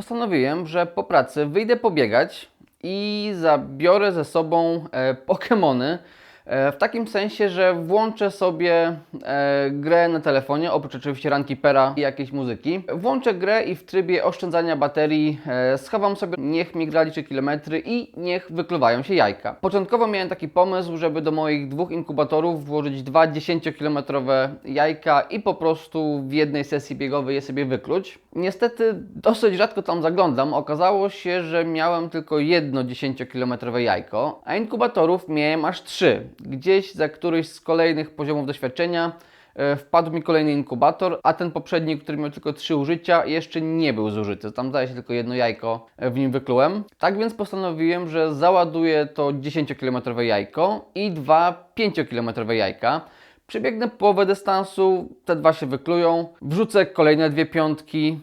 Postanowiłem, że po pracy wyjdę pobiegać i zabiorę ze sobą e, Pokemony. E, w takim sensie, że włączę sobie e, grę na telefonie, oprócz oczywiście Runkeepera i jakiejś muzyki. Włączę grę i w trybie oszczędzania baterii e, schowam sobie, niech mi gra liczy kilometry i niech wykluwają się jajka. Początkowo miałem taki pomysł, żeby do moich dwóch inkubatorów włożyć dwa 10-kilometrowe jajka i po prostu w jednej sesji biegowej je sobie wykluć. Niestety dosyć rzadko tam zaglądam. Okazało się, że miałem tylko jedno 10-kilometrowe jajko, a inkubatorów miałem aż trzy. Gdzieś za któryś z kolejnych poziomów doświadczenia e, wpadł mi kolejny inkubator, a ten poprzedni, który miał tylko trzy użycia, jeszcze nie był zużyty. Tam zdaje się tylko jedno jajko e, w nim wyklułem. Tak więc postanowiłem, że załaduję to 10-kilometrowe jajko i dwa 5-kilometrowe jajka. Przebiegnę połowę dystansu, te dwa się wyklują, wrzucę kolejne dwie piątki,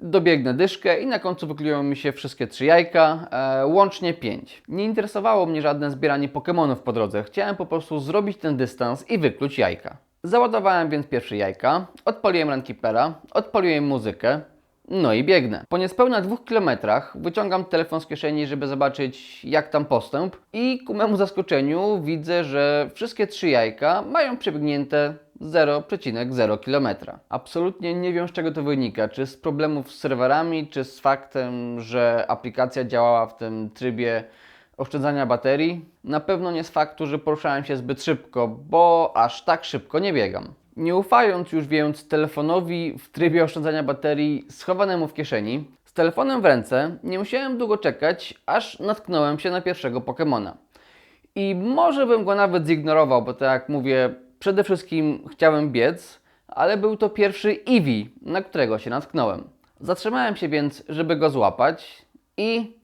dobiegnę dyszkę i na końcu wyklują mi się wszystkie trzy jajka, e, łącznie pięć. Nie interesowało mnie żadne zbieranie Pokemonów po drodze, chciałem po prostu zrobić ten dystans i wykluć jajka. Załadowałem więc pierwsze jajka, odpaliłem Runkeepera, odpaliłem muzykę, no i biegnę. Po niespełna dwóch kilometrach wyciągam telefon z kieszeni, żeby zobaczyć jak tam postęp i ku memu zaskoczeniu widzę, że wszystkie trzy jajka mają przebiegnięte 0,0 km. Absolutnie nie wiem z czego to wynika, czy z problemów z serwerami, czy z faktem, że aplikacja działała w tym trybie oszczędzania baterii. Na pewno nie z faktu, że poruszałem się zbyt szybko, bo aż tak szybko nie biegam. Nie ufając już więc telefonowi w trybie oszczędzania baterii schowanemu w kieszeni, z telefonem w ręce nie musiałem długo czekać, aż natknąłem się na pierwszego Pokemona. I może bym go nawet zignorował, bo tak jak mówię, przede wszystkim chciałem biec, ale był to pierwszy Eevee, na którego się natknąłem. Zatrzymałem się więc, żeby go złapać i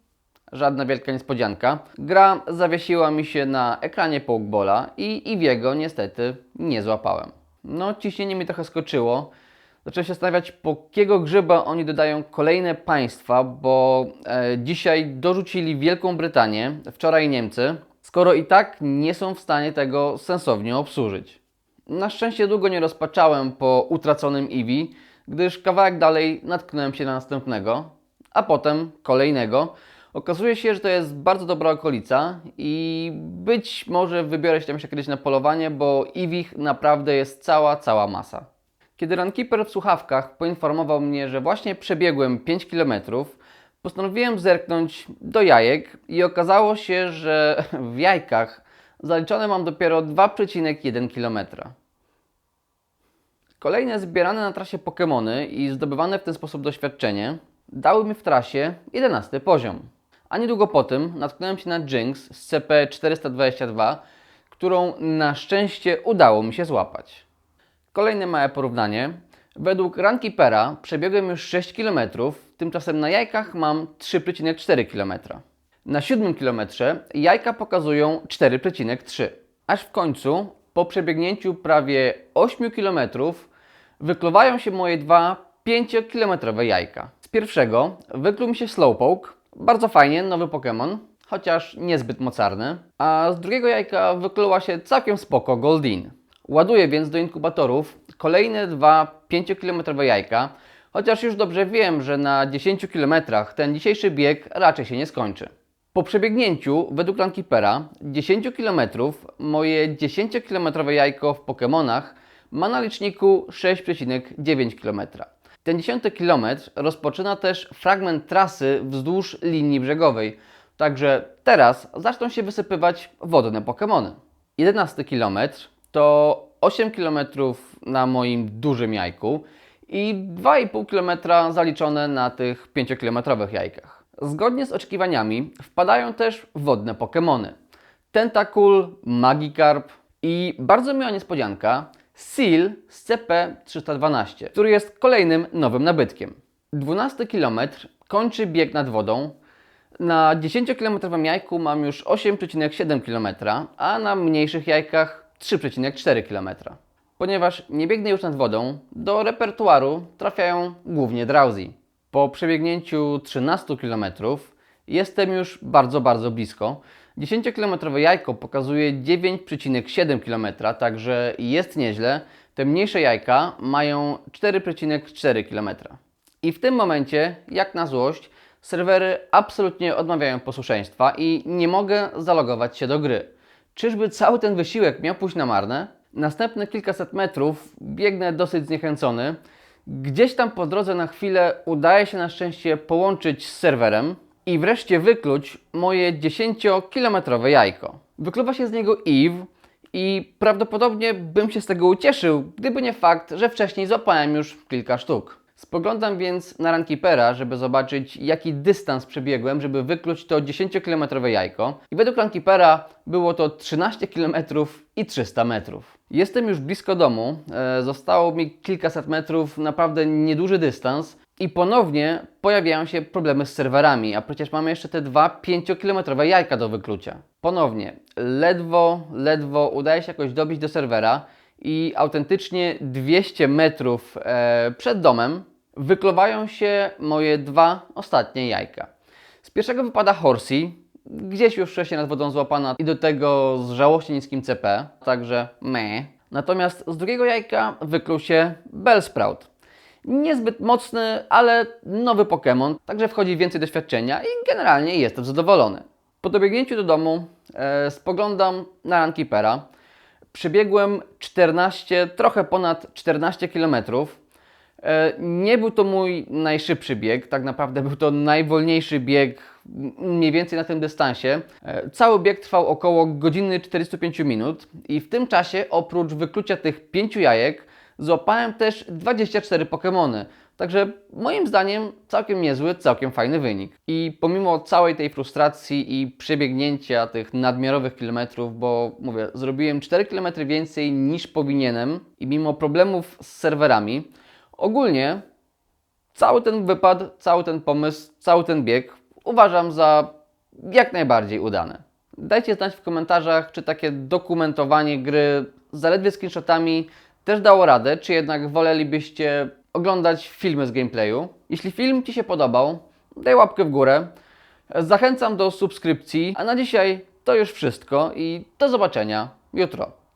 żadna wielka niespodzianka. Gra zawiesiła mi się na ekranie Pokebola i Eevee'ego niestety nie złapałem. No, ciśnienie mi trochę skoczyło. Zacząłem się zastanawiać, po jakiego grzyba oni dodają kolejne państwa, bo e, dzisiaj dorzucili Wielką Brytanię, wczoraj Niemcy, skoro i tak nie są w stanie tego sensownie obsłużyć. Na szczęście długo nie rozpaczałem po utraconym Eevee, gdyż kawałek dalej natknąłem się na następnego, a potem kolejnego. Okazuje się, że to jest bardzo dobra okolica i być może wybiorę się tam jeszcze kiedyś na polowanie, bo Eevee naprawdę jest cała, cała masa. Kiedy Runkeeper w słuchawkach poinformował mnie, że właśnie przebiegłem 5 km, postanowiłem zerknąć do jajek i okazało się, że w jajkach zaliczone mam dopiero 2,1 km. Kolejne zbierane na trasie Pokémony i zdobywane w ten sposób doświadczenie dały mi w trasie 11 poziom. A niedługo po tym natknąłem się na Jinx z CP422, którą na szczęście udało mi się złapać. Kolejne małe porównanie. Według Runkeepera przebiegłem już 6 km, tymczasem na jajkach mam 3,4 km. Na 7 km jajka pokazują 4,3. Aż w końcu, po przebiegnięciu prawie 8 km, wykluwają się moje dwa 5-kilometrowe jajka. Z pierwszego wykluł mi się Slowpoke, bardzo fajnie, nowy Pokémon, chociaż niezbyt mocarny. A z drugiego jajka wykluła się całkiem spoko Goldin. Ładuję więc do inkubatorów kolejne dwa 5-kilometrowe jajka, chociaż już dobrze wiem, że na 10 km ten dzisiejszy bieg raczej się nie skończy. Po przebiegnięciu, według Runkeepera, 10 km moje 10-kilometrowe jajko w Pokémonach ma na liczniku 6,9 km. Ten 10 km rozpoczyna też fragment trasy wzdłuż linii brzegowej, także teraz zaczną się wysypywać wodne Pokémony. 11 km to 8 km na moim dużym jajku i 2,5 km zaliczone na tych 5-kilometrowych jajkach. Zgodnie z oczekiwaniami wpadają też wodne Pokémony. Tentacool, Magikarp i bardzo miła niespodzianka, Seal z CP312, który jest kolejnym nowym nabytkiem. 12 km kończy bieg nad wodą. Na 10-kilometrowym jajku mam już 8,7 km, a na mniejszych jajkach 3,4 km. Ponieważ nie biegnę już nad wodą, do repertuaru trafiają głównie drowsy. Po przebiegnięciu 13 km jestem już bardzo, bardzo blisko. 10-kilometrowe jajko pokazuje 9,7 km, także jest nieźle. Te mniejsze jajka mają 4,4 km. I w tym momencie, jak na złość, serwery absolutnie odmawiają posłuszeństwa i nie mogę zalogować się do gry. Czyżby cały ten wysiłek miał pójść na marne? Następne kilkaset metrów biegnę dosyć zniechęcony. Gdzieś tam po drodze na chwilę udaje się na szczęście połączyć z serwerem i wreszcie wykluć moje 10-kilometrowe jajko. Wykluwa się z niego Eve i prawdopodobnie bym się z tego ucieszył, gdyby nie fakt, że wcześniej złapałem już kilka sztuk. Spoglądam więc na Runkeepera, żeby zobaczyć jaki dystans przebiegłem, żeby wykluć to 10-kilometrowe jajko. I według Runkeepera było to 13 km i 300 metrów. Jestem już blisko domu, e, zostało mi kilkaset metrów, naprawdę nieduży dystans. I ponownie pojawiają się problemy z serwerami, a przecież mamy jeszcze te dwa 5-kilometrowe jajka do wyklucia. Ponownie, ledwo, ledwo udaje się jakoś dobić do serwera i autentycznie 200 metrów e, przed domem wykluwają się moje dwa ostatnie jajka. Z pierwszego wypada Horsey, gdzieś już wcześniej nad wodą złapana i do tego z żałośnie niskim CP, także me. Natomiast z drugiego jajka wykluł się Bellsprout. Niezbyt mocny, ale nowy Pokémon, także wchodzi więcej doświadczenia i generalnie jestem zadowolony. Po dobiegnięciu do domu e, spoglądam na Runkeepera. Przebiegłem 14, trochę ponad 14 km. E, Nie był to mój najszybszy bieg, tak naprawdę był to najwolniejszy bieg mniej więcej na tym dystansie. E, Cały bieg trwał około godziny 45 minut i w tym czasie oprócz wyklucia tych pięciu jajek złapałem też 24 Pokémony. Także moim zdaniem całkiem niezły, całkiem fajny wynik. I pomimo całej tej frustracji i przebiegnięcia tych nadmiarowych kilometrów, bo mówię, zrobiłem 4 km więcej niż powinienem i mimo problemów z serwerami, ogólnie cały ten wypad, cały ten pomysł, cały ten bieg uważam za jak najbardziej udany. Dajcie znać w komentarzach, czy takie dokumentowanie gry zaledwie screenshotami też dało radę, czy jednak wolelibyście oglądać filmy z gameplayu. Jeśli film Ci się podobał, daj łapkę w górę. Zachęcam do subskrypcji, a na dzisiaj to już wszystko i do zobaczenia jutro.